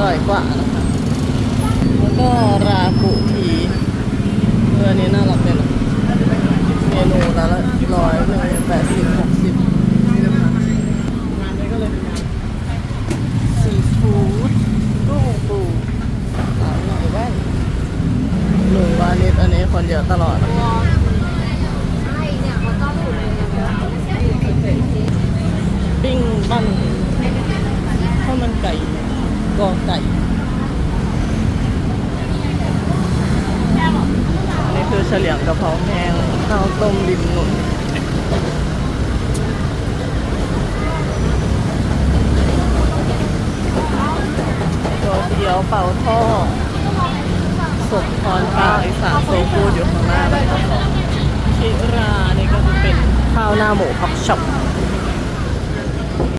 ร่อยกว่านะคะแล้วก็รากุผีเอออันนี้น่ารักเลยนะเมนูละร้อยหนึ่งแปดสิบหกสิบซีฟู้ดกุ้งปูสามหน่อยได้หนึ่งวานิดอันนี้คนเยอะตลอด ปิ้งปั้นข้าวมันไก่ กอไก่นี่คือเฉลียงกระเพราแห้งข้าวต้มริมหนุนตัวเกี๊ยวเป่าท่อสดพรปลาอีสานโซฟูดอยู่ข้างหน้าเลยคิรานี่ก็จะเป็นข้าวหน้าหมูพักช็อป